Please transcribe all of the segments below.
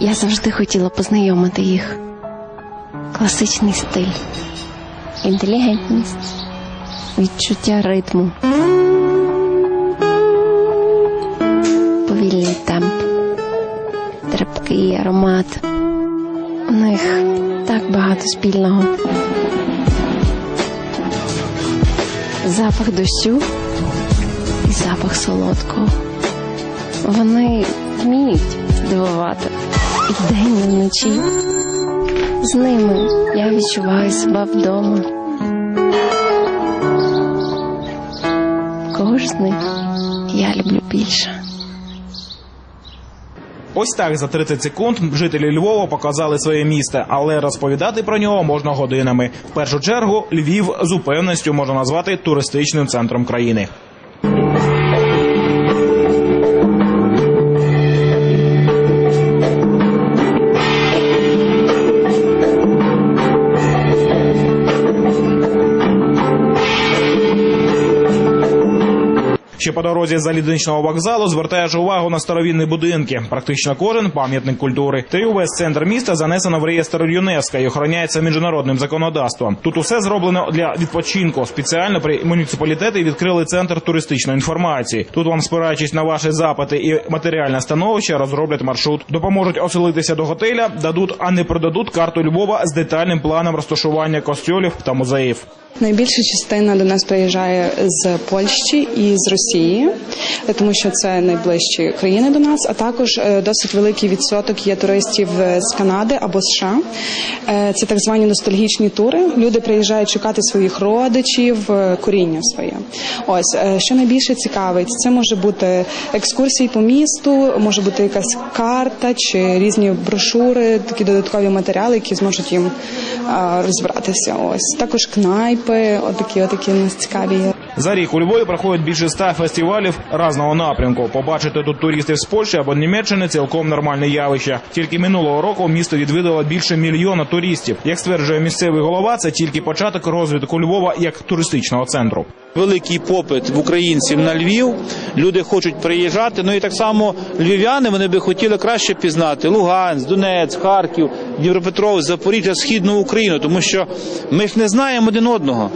Я завжди хотіла познайомити їх. Класичний стиль, інтелігентність, відчуття ритму, повільний темп, терпкий аромат. У них так багато спільного. Запах дощу і запах солодкого. Вони вміють здивувати і вдень, і вночі. З ними я відчуваю себе вдома. Кого я люблю більше. Ось так за 30 секунд жителі Львова показали своє місто, але розповідати про нього можна годинами. В першу чергу Львів з упевненістю можна назвати туристичним центром країни. Ще по дорозі залізничного вокзалу звертаєш увагу на старовинні будинки. Практично кожен пам'ятник культури. Та й увесь центр міста занесено в реєстр ЮНЕСКО і охороняється міжнародним законодавством. Тут усе зроблено для відпочинку. Спеціально при муніципалітеті відкрили центр туристичної інформації. Тут вам, спираючись на ваші запити і матеріальне становище, розроблять маршрут, допоможуть оселитися до готеля, дадуть, а не продадуть карту Львова з детальним планом розташування костюлів та музеїв. Найбільша частина до нас приїжджає з Польщі і з Росії, тому що це найближчі країни до нас. А також е, досить великий відсоток є туристів е, з Канади або США. Е, Це так звані ностальгічні тури. Люди приїжджають шукати своїх родичів, коріння своє. Ось що найбільше цікавить, це може бути екскурсії по місту, може бути якась карта чи різні брошури, такі додаткові матеріали, які зможуть їм розбиратися. Ось також кнайпи, отакі, отакі у нас цікаві. За рік у Львові проходить більше ста фестивалів разного напрямку. Побачити тут туристів з Польщі або Німеччини цілком нормальне явище. Тільки минулого року місто відвідало більше мільйона туристів. Як стверджує місцевий голова, це тільки початок розвитку Львова як туристичного центру. Великий попит в українців на Львів. Люди хочуть приїжджати. Ну і так само львів'яни вони би хотіли краще пізнати Луганськ, Донецьк, Харків, Дніпропетровськ, Запоріжжя, Східну Україну, тому що ми ж не знаємо один одного.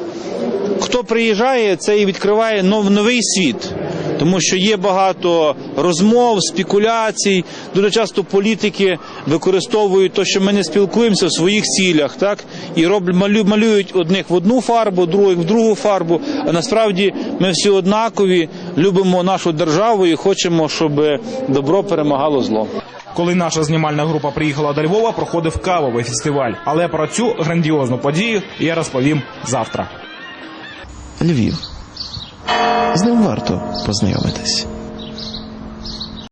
Хто приїжджає, це і відкриває нов- новий світ. Тому що є багато розмов, спекуляцій. Дуже часто політики використовують те, що ми не спілкуємося в своїх цілях, так і малю, малюють одних в одну фарбу, других в другу фарбу. А насправді ми всі однакові, любимо нашу державу і хочемо, щоб добро перемагало зло. Коли наша знімальна група приїхала до Львова, проходив кавовий фестиваль. Але про цю грандіозну подію я розповім завтра. Львів. З ним варто познайомитись.